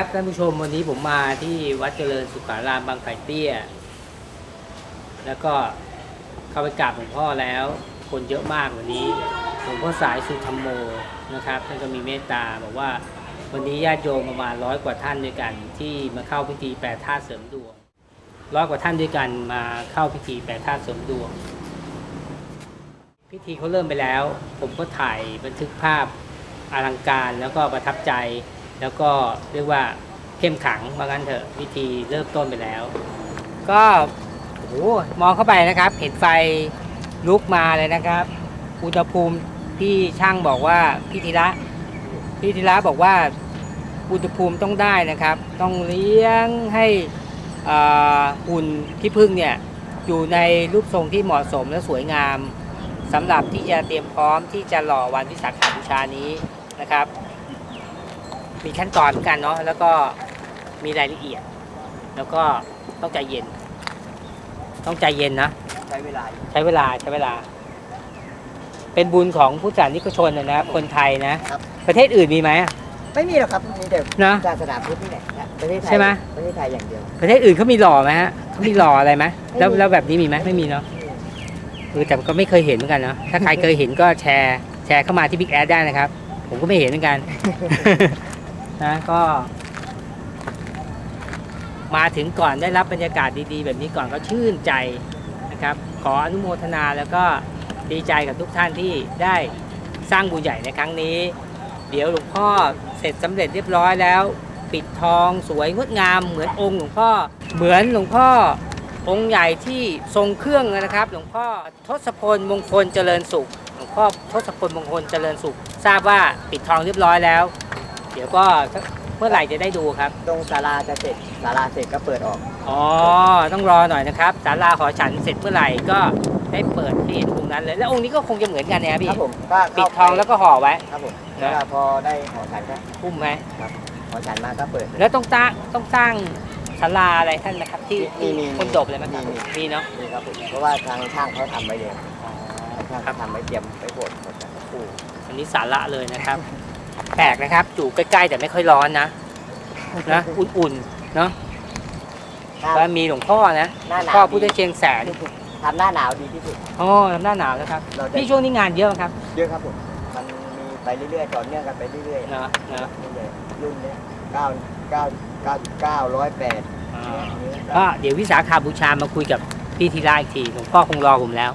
ครับท่านผู้ชมวันนี้ผมมาที่วัดเจริญสุขารามบางไผ่เตี้ย แล้วก็เข้าไปกราบหลวงพ่อแล้ว คนเยอะมากวันนี้หลวงพ่อสายสุธรรมโมนะครับท่านก็มีเมตตาบอกว่าวันนี้ญาติโยมประมาณร้อยกว่าท่านด้วยกัน ที่มาเข้าพิธีแปดธาตุเสริมดวงร้อยกว่าท่านด้วยกันมาเข้าพิธีแปดธาตุเสริมดวง พิธีเขาเริ่มไปแล้ว ผมก็ถ่ายบันทึกภาพอลังการแล้วก็ประทับใจ แล้วก็เรียกว่าเข้มขังว่างั้นเถอะพิธีเริ่มต้นไปแล้ว ก็โอ้โหมองเข้าไปนะครับ เห็นไฟลุกมาเลยนะครับ อุณหภูมิพี่ช่างบอกว่าพี่ธีระพี่ธีระบอกว่าอุณหภูมิต้องได้นะครับ ต้องเลี้ยงให้หุ่นขี้ผึ้งเนี่ยอยู่ในรูปทรงที่เหมาะสมและสวยงามสำหรับที่จะเตรียมพร้อมที่จะหล่อวันวิสาขบูชานี้นะครับ มีขั้นตอนเหมือนกันเนาะแล้วก็มีรายละเอียด แล้วก็ต้องใจเย็น ต้องใจเย็นนะ ใช้เวลาอยู่ใช้เวลาใช้เวลา เป็นบุญของผู้สานิกชนนะนะคนไทยนะครับประเทศอื่นมีไหมอะ ไม่มีหรอกครับมีแต่นะ ศาสนาพุทธนี่แหละนะประเทศไทยใช่ไหม ประเทศไทยอย่างเดียว ประเทศอื่นเขามีหล่อไหมฮะเขามีหล่ออะไรไหมแล้วไม่มี แล้วแบบนี้มีไหมไม่มีเนาะเออแต่ก็ไม่เคยเห็นเหมือนกันเนาะถ้าใครเคยเห็นก็แชร์แชร์เข้ามาที่บิ๊กแอดได้นะครับ ผมก็ไม่เห็นเหมือนกัน นะก็ มาถึงก่อนได้รับบรรยากาศดีๆ แบบนี้ก่อนก็ชื่นใจนะครับ ขออนุโมทนาแล้วก็ดีใจกับทุกท่านที่ได้สร้างบุญใหญ่ในครั้งนี้ เดี๋ยวหลวงพ่อเสร็จสำเร็จเรียบร้อยแล้ว ปิดทองสวยงดงาม เหมือนองค์หลวงพ่อ เหมือนหลวงพ่อองค์ใหญ่ที่ทรงเครื่องนะครับ หลวงพ่อทศพลมงคลเจริญสุข หลวงพ่อทศพลมงคลเจริญสุข ทราบว่าปิดทองเรียบร้อยแล้ว เดี๋ยวก็เมื่อไหร่จะได้ดูครับ ตรงศาลาจะเสร็จศาลาเสร็จก็เปิดออก อ๋อ ต้องรอหน่อยนะครับศาลาหอฉันเสร็จเมื่อไหร่ก็ได้เปิดให้เห็นองค์นั้นเลย แล้วองค์นี้ก็คงจะเหมือนกันนะครับคพี่ รับผมก็ปิเข้าดทองแล้วก็ห่อไว้ ครับผมแล้วก็พอได้หอฉันก็พุ่มไหม หอฉันมาก็เปิดเลย แล้วต้องตั้งต้องสร้างศาลาอะไรท่านนะครับ ที่มีมีคนจบเลยไหมครับมีมี มีเนาะ นี่ครับผมเพราะว่าทางช่างเขาทำไว้เลยช่างครัเขาบทำไว้เตรียมไว้โบดหมดแล้วโอ้อันนี้สาระเลยนะครับ แปลกนะครับ อยู่ใกล้ๆ แต่ไม่ค่อยร้อนนะนะอุ่นๆเนาะหน้าแล้วมีหลวงพ่อนะหน้าหนาวพ่อพุทธเชียงแสนทำหน้าหนาวดีที่สุดอ๋อทำหน้าหนาวนะครับเราจะพี่ช่วงนี้งานเยอะครับ เยอะครับผมมันมีไปเรื่อยๆต่อเนื่องกันไปเรื่อยๆเนาะเนาะเรื่อยๆรุ่นเนี้ยเก้าเก้าเก้าเก้าร้อยแปดอ่าก็เดี๋ยววิสาขาบูชามาคุยกับพี่ธีระอีกทีหลวงพ่อคงรอผมแล้ว